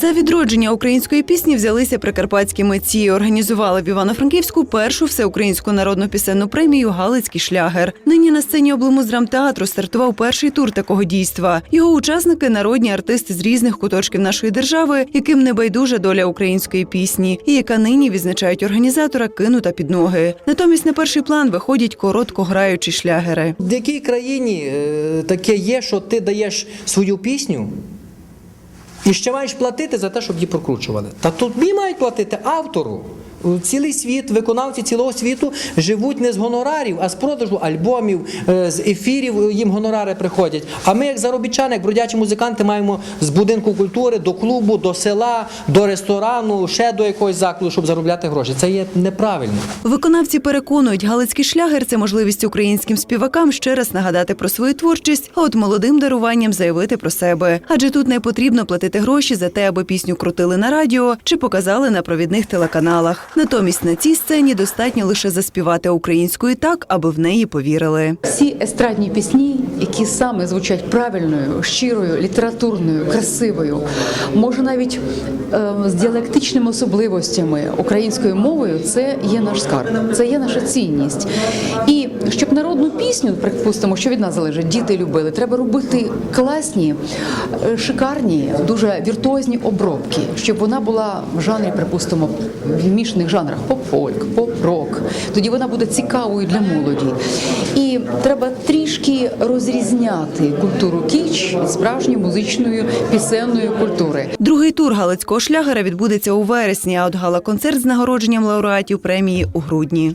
За відродження української пісні взялися прикарпатські митці. Організували в Івано-Франківську першу всеукраїнську народну пісенну премію Галицький шлягер. Нині на сцені обломуздрамтеатру стартував перший тур такого дійства. Його учасники народні артисти з різних куточків нашої держави, яким не байдужа доля української пісні, і яка нині відзначають організатора кинута під ноги. Натомість на перший план виходять коротко граючі шлягери. В якій країні е, таке є, що ти даєш свою пісню і ще маєш платити за те, щоб її прокручували? Та тобі мають платити автору. Цілий світ, виконавці цілого світу живуть не з гонорарів, а з продажу альбомів, е, з ефірів їм гонорари приходять. А ми, як заробітчани, як бродячі музиканти, маємо з будинку культури до клубу, до села, до ресторану, ще до якогось закладу, щоб заробляти гроші. Це є неправильно. Виконавці переконують, галицький шлягер це можливість українським співакам ще раз нагадати про свою творчість, а от молодим даруванням заявити про себе. Адже тут не потрібно платити гроші за те, аби пісню крутили на радіо чи показали на провідних телеканалах. Натомість на цій сцені достатньо лише заспівати українською так, аби в неї повірили. Всі естрадні пісні, які саме звучать правильною, щирою, літературною, красивою, може навіть е, з діалектичними особливостями українською мовою, це є наш скарб, це є наша цінність. І щоб народну пісню, припустимо, що від нас залежить, діти любили, треба робити класні, е, шикарні, дуже віртуозні обробки, щоб вона була в жанрі, припустимо, в мішаних жанрах поп-фольк, поп-рок. Тоді вона буде цікавою для молоді. І треба трішки розрізняти культуру кіч від справжньої музичної пісенної культури. Другий тур галицького шлягера відбудеться у вересні, а от гала-концерт з нагородженням лауреатів премії у грудні.